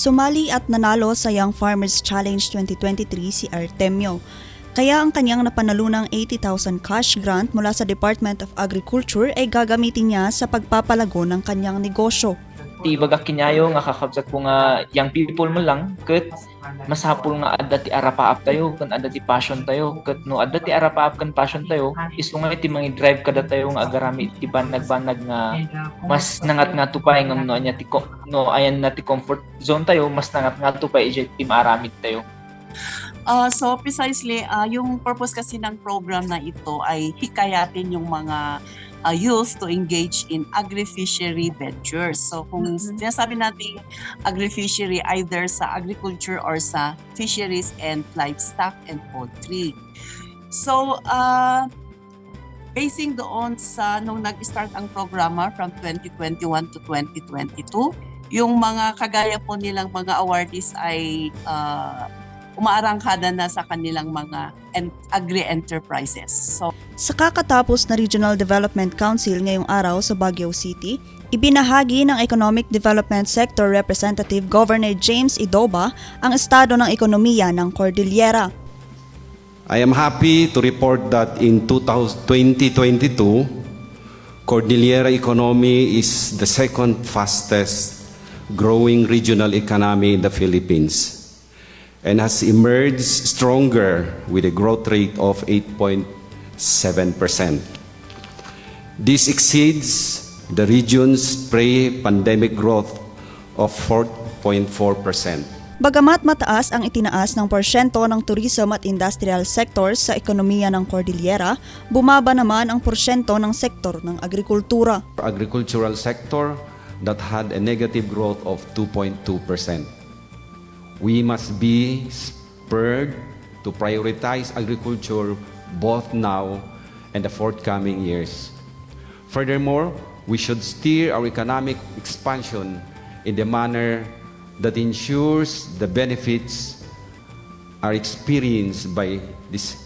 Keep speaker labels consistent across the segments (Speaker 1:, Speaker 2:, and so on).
Speaker 1: Sumali at nanalo sa Young Farmers Challenge 2023 si Artemio. Kaya ang kanyang napanalunang 80,000 cash grant mula sa Department of Agriculture ay gagamitin niya sa pagpapalago ng kanyang negosyo.
Speaker 2: Ti baga kinyayo nga kakabsat ko nga young people mo lang ket masapul nga adda ti arapaap tayo kan adda ti passion tayo ket no adda ti arapaap kan passion tayo is nga ti mga drive kada tayo nga agarami ti banag-banag nga mas nangat nga tupay nga no anya ti no ayan na ti comfort zone tayo mas nangat nga tupay ije ti maaramid tayo.
Speaker 3: Uh, so precisely, uh, yung purpose kasi ng program na ito ay hikayatin yung mga uh, youth to engage in agri-fishery ventures. So kung
Speaker 1: Mhm.
Speaker 3: sinasabi natin agri-fishery either sa agriculture or sa fisheries and livestock and poultry. So uh, basing doon sa nung nag-start ang programa from 2021 to 2022, yung mga kagaya po nilang mga awardees ay uh, umaarangkada na sa kanilang mga en- agri-enterprises. So,
Speaker 1: Sa kakatapos na Regional Development Council ngayong araw sa Baguio City, ibinahagi ng Economic Development Sector Representative Governor James Idoba ang estado ng ekonomiya ng Cordillera.
Speaker 4: I am happy to report that in 2000 2022, Cordillera economy is the second fastest growing regional economy in the Philippines and has emerged stronger with a growth rate of 8.7%. This exceeds the region's pre-pandemic growth of 4.4%.
Speaker 1: Bagamat mataas ang itinaas ng porsyento ng tourism at industrial sectors sa ekonomiya ng Cordillera, bumaba naman ang porsyento ng sektor ng agrikultura.
Speaker 4: agricultural sector that had a negative growth of 2.2%. We must be spurred to prioritize agriculture both now and the forthcoming years. Furthermore, we should steer our economic expansion in the manner that ensures the benefits are experienced by this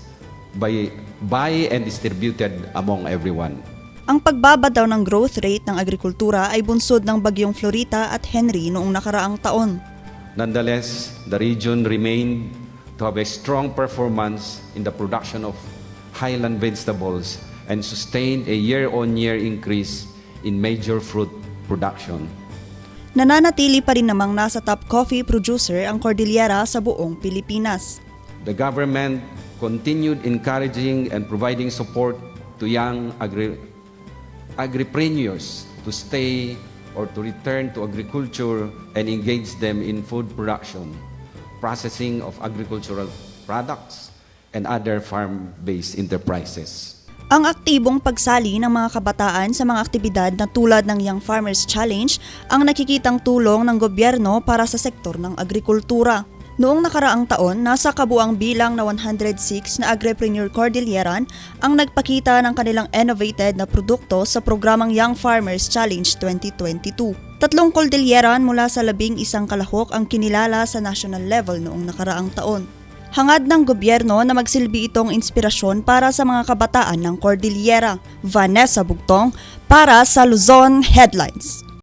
Speaker 4: by by and distributed among everyone.
Speaker 1: Ang pagbaba daw ng growth rate ng agrikultura ay bunsod ng bagyong Florita at Henry noong nakaraang taon.
Speaker 4: Nonetheless, the region remained to have a strong performance in the production of highland vegetables and sustained a year-on-year increase in major fruit production.
Speaker 1: Nananatili pa rin namang nasa top coffee producer ang Cordillera sa buong Pilipinas.
Speaker 4: The government continued encouraging and providing support to young agri- agripreneurs to stay or to return to agriculture and engage them in food production, processing of agricultural products, and other farm-based enterprises.
Speaker 1: Ang aktibong pagsali ng mga kabataan sa mga aktibidad na tulad ng Young Farmers Challenge ang nakikitang tulong ng gobyerno para sa sektor ng agrikultura. Noong nakaraang taon, nasa kabuang bilang na 106 na agripreneur Cordilleran ang nagpakita ng kanilang innovated na produkto sa programang Young Farmers Challenge 2022. Tatlong Cordilleran mula sa labing isang kalahok ang kinilala sa national level noong nakaraang taon. Hangad ng gobyerno na magsilbi itong inspirasyon para sa mga kabataan ng Cordillera. Vanessa Bugtong para sa Luzon Headlines.